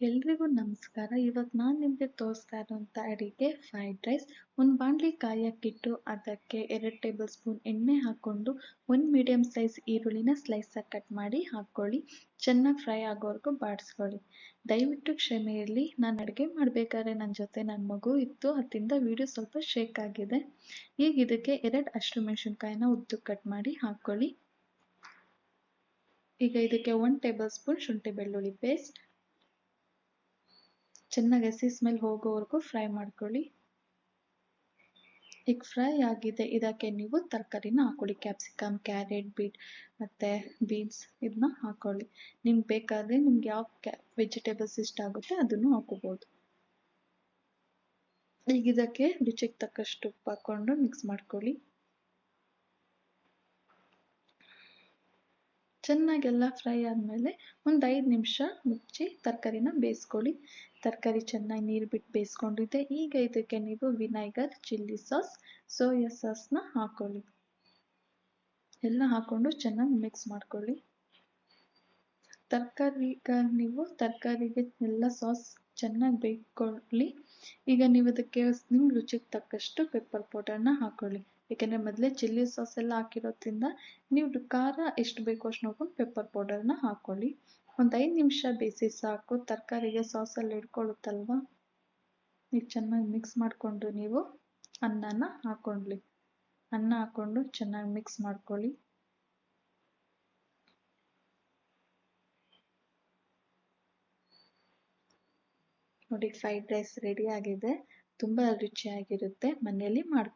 ಎಲ್ರಿಗೂ ನಮಸ್ಕಾರ. ಇವತ್ತು ನಾನು ನಿಮಗೆ ತೋರಿಸ್ತಾ ಇರೋಂಥ ಅಡಿಗೆ ಫ್ರೈಡ್ ರೈಸ್ ಒಂದು ಬಾಣಲಿ ಕಾಯಕ್ಕಿಟ್ಟು ಅದಕ್ಕೆ ಎರಡು ಟೇಬಲ್ ಸ್ಪೂನ್ ಎಣ್ಣೆ ಹಾಕ್ಕೊಂಡು ಒಂದು ಮೀಡಿಯಮ್ ಸೈಜ್ ಈರುಳ್ಳಿನ ಸ್ಲೈಸಾಗಿ ಕಟ್ ಮಾಡಿ ಹಾಕ್ಕೊಳ್ಳಿ ಚೆನ್ನಾಗಿ ಫ್ರೈ ಆಗೋವರೆಗೂ ಬಾಡಿಸ್ಕೊಳ್ಳಿ. ದಯವಿಟ್ಟು ಕ್ಷಮೆ ಇರಲಿ ನಾನು ಅಡುಗೆ ಮಾಡಬೇಕಾದ್ರೆ ನನ್ನ ಜೊತೆ ನನ್ನ ಮಗು ಇತ್ತು ಅದರಿಂದ ವಿಡಿಯೋ ಸ್ವಲ್ಪ ಶೇಕ್ ಆಗಿದೆ. ಈಗ ಇದಕ್ಕೆ ಎರಡು ಅಷ್ಟು ಮೆಣಸಿನ್ಕಾಯಿನ ಉದ್ದು ಕಟ್ ಮಾಡಿ ಹಾಕ್ಕೊಳ್ಳಿ ಈಗ ಇದಕ್ಕೆ ಒನ್ ಟೇಬಲ್ ಸ್ಪೂನ್ ಶುಂಠಿ ಬೆಳ್ಳುಳ್ಳಿ ಪೇಸ್ಟ್ ಚೆನ್ನಾಗಿ ಹಸಿ ಸ್ಮೆಲ್ ಹೋಗೋವರೆಗೂ ಫ್ರೈ ಮಾಡ್ಕೊಳ್ಳಿ. ಈಗ ಫ್ರೈ ಆಗಿದೆ. ಇದಕ್ಕೆ ನೀವು ತರಕಾರಿನ ಹಾಕೊಳ್ಳಿ ಕ್ಯಾಪ್ಸಿಕಮ್ ಕ್ಯಾರೆಟ್ ಬೀಟ್ ಮತ್ತು ಬೀನ್ಸ್ ಇದನ್ನ ಹಾಕೊಳ್ಳಿ ನಿಮ್ಗೆ ಬೇಕಾದರೆ ನಿಮ್ಗೆ ಯಾವ ಕ್ಯಾ ವೆಜಿಟೇಬಲ್ಸ್ ಇಷ್ಟ ಆಗುತ್ತೆ ಅದನ್ನು ಹಾಕೋಬೋದು ಈಗ ಇದಕ್ಕೆ ರುಚಿಗೆ ತಕ್ಕಷ್ಟು ಉಪ್ಪು ಹಾಕ್ಕೊಂಡು ಮಿಕ್ಸ್ ಮಾಡ್ಕೊಳ್ಳಿ. ಚೆನ್ನಾಗೆಲ್ಲ ಫ್ರೈ ಆದಮೇಲೆ ಒಂದು ಐದು ನಿಮಿಷ ಮುಚ್ಚಿ ತರಕಾರಿನ ಬೇಯಿಸ್ಕೊಳ್ಳಿ. ತರಕಾರಿ ಚೆನ್ನಾಗಿ ನೀರು ಬಿಟ್ಟು ಬೇಯಿಸ್ಕೊಂಡಿದ್ದೆ. ಈಗ ಇದಕ್ಕೆ ನೀವು ವಿನೈಗರ್, ಚಿಲ್ಲಿ ಸಾಸ್, ಸೋಯಾ ಸಾಸ್ನ ಹಾಕ್ಕೊಳ್ಳಿ ಎಲ್ಲ ಹಾಕ್ಕೊಂಡು ಚೆನ್ನಾಗಿ ಮಿಕ್ಸ್ ಮಾಡ್ಕೊಳ್ಳಿ. ತರಕಾರಿಗ ನೀವು ತರಕಾರಿಗೆ ಎಲ್ಲ ಸಾಸ್ ಚೆನ್ನಾಗಿ ಬೇಯ್ಕೊಳ್ಳಿ ಈಗ ನೀವು ಅದಕ್ಕೆ ನಿಮ್ಮ ರುಚಿಗೆ ತಕ್ಕಷ್ಟು ಪೆಪ್ಪರ್ ಪೌಡರ್ನ ಹಾಕ್ಕೊಳ್ಳಿ ಏಕೆಂದರೆ ಮೊದಲೇ ಚಿಲ್ಲಿ ಸಾಸ್ ಎಲ್ಲ ಹಾಕಿರೋದ್ರಿಂದ ನೀವು ಖಾರ ಎಷ್ಟು ಬೇಕೋ ಅಷ್ಟು ನೋಡ್ಕೊಂಡು ಪೆಪ್ಪರ್ ಪೌಡರ್ನ ಹಾಕ್ಕೊಳ್ಳಿ ಒಂದು ಐದು ನಿಮಿಷ ಬೇಯಿಸಿ ಸಾಕು. ತರಕಾರಿಗೆ ಸಾಸಲ್ಲಿ ಹಿಡ್ಕೊಳ್ಳುತ್ತಲ್ವ ಈಗ ಚೆನ್ನಾಗಿ ಮಿಕ್ಸ್ ಮಾಡಿಕೊಂಡು ನೀವು ಅನ್ನನ ಹಾಕ್ಕೊಳ್ಳಿ ಅನ್ನ ಹಾಕ್ಕೊಂಡು ಚೆನ್ನಾಗಿ ಮಿಕ್ಸ್ ಮಾಡ್ಕೊಳ್ಳಿ. ನೋಡಿ ಫ್ರೈಡ್ ರೈಸ್ ರೆಡಿ ಆಗಿದೆ. ತುಂಬಾ ರುಚಿಯಾಗಿರುತ್ತೆ. ಮನೆಯಲ್ಲಿ ಮಾಡಿ